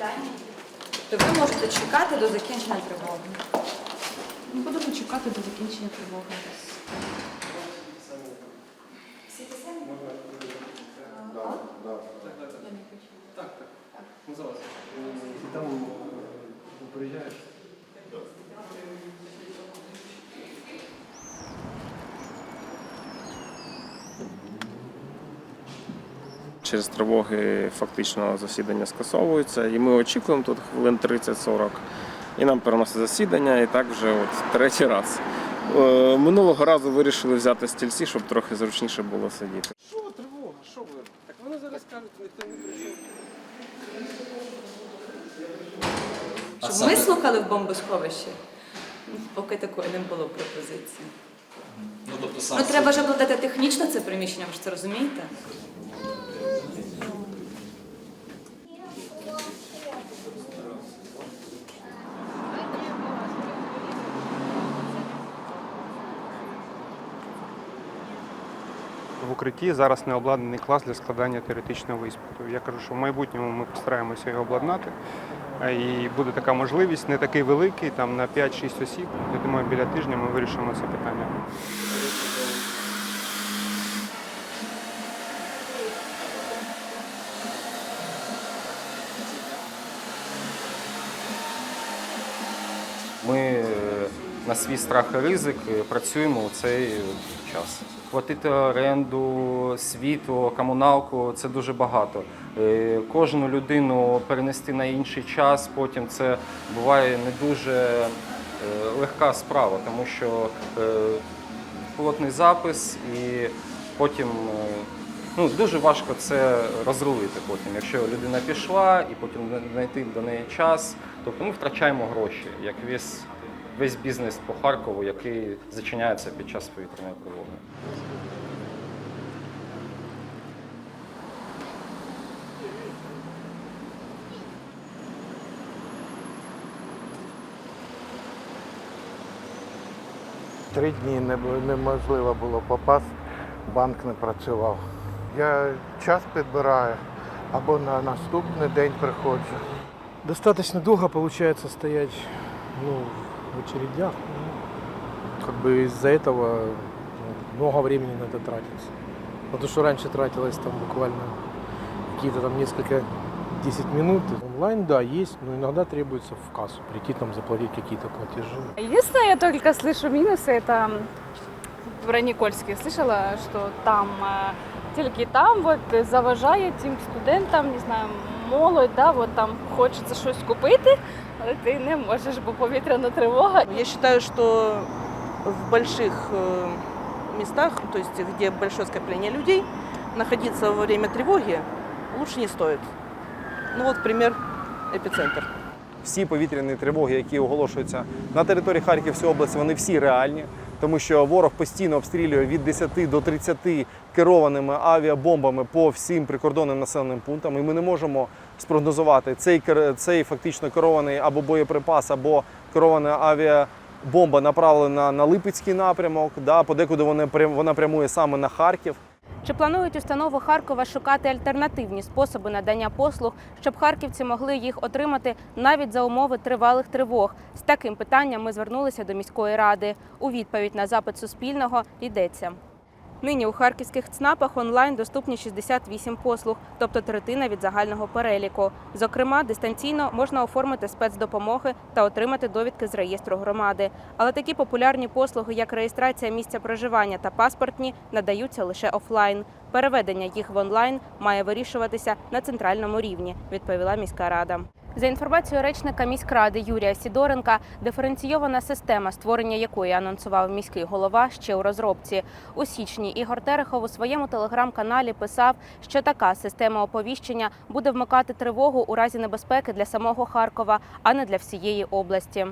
питання? То ви можете чекати до закінчення тривоги. Будемо чекати до закінчення тривоги. Всі ті самі? Там приїжджаєш. Через тривоги фактично засідання скасовується, і ми очікуємо тут хвилин 30-40. І нам переносить засідання, і так вже от третій раз. Е, Минулого разу вирішили взяти стільці, щоб трохи зручніше було сидіти. Що тривога? Що ви? Так вони зараз кажуть, ніхто не прийшов. Щоб ми слухали в бомбосховищі? Поки такої не було пропозиції. Ну, тобто сам Ну треба ж обладнати технічно це приміщення, ви ж це розумієте? В укритті зараз не обладнаний клас для складання теоретичного іспиту. Я кажу, що в майбутньому ми постараємося його обладнати. Е, І буде така можливість, не такий великий, там на 5-6 осіб. Я думаю, біля тижня ми вирішимо це питання. Ми е, на свій страх і ризик е, працюємо у цей час. Платити оренду, світло, комуналку це дуже багато. Е, Кожну людину перенести на інший час, потім це буває не дуже е, легка справа, тому що е, плотний запис і потім. Ну, дуже важко це розрулити потім. Якщо людина пішла і потім знайти до неї час, тобто ми втрачаємо гроші, як весь, весь бізнес по Харкову, який зачиняється під час повітряної тривоги. Три дні неможливо було попасти, банк не працював. Я час підбираю або на наступний день приходжу. Достаточно долго получается стоять ну, в очередях. Ну, как бы из-за этого ну, много времени на это тратится. Потому что раньше тратилось там буквально какие-то там несколько 10 минут. Онлайн, да, есть, но иногда требуется в кассу прийти там заплатить какие-то платежи. Единственное, я только слышу минусы, это в Раникольске слышала, что там э, тільки там вот заважає тим студентам, не знаю, молодь, да, вот там хочеться щось купити, але ти не можеш, бо повітряна тривога. Я считаю, что в больших э, местах, то есть где большое скопление людей, находиться во время тревоги лучше не стоит. Ну вот пример эпицентр. всі повітряні тривоги, які оголошуються на території Харківської області, вони всі реальні, тому що ворог постійно обстрілює від 10 до 30 керованими авіабомбами по всім прикордонним населеним пунктам. І ми не можемо спрогнозувати цей цей фактично керований або боєприпас, або керована авіабомба направлена на Липецький напрямок. Да, подекуди вони вона прямує саме на Харків. Чи планують установи Харкова шукати альтернативні способи надання послуг, щоб харківці могли їх отримати навіть за умови тривалих тривог? З таким питанням ми звернулися до міської ради. У відповідь на запит Суспільного йдеться. Нині у харківських ЦНАПах онлайн доступні 68 послуг, тобто третина від загального переліку. Зокрема, дистанційно можна оформити спецдопомоги та отримати довідки з реєстру громади. Але такі популярні послуги, як реєстрація місця проживання та паспортні, надаються лише офлайн. Переведення їх в онлайн має вирішуватися на центральному рівні, відповіла міська рада. За інформацією речника міськради Юрія Сідоренка, диференційована система, створення якої анонсував міський голова, ще у розробці. У січні Ігор Терехов у своєму телеграм-каналі писав, що така система оповіщення буде вмикати тривогу у разі небезпеки для самого Харкова, а не для всієї області.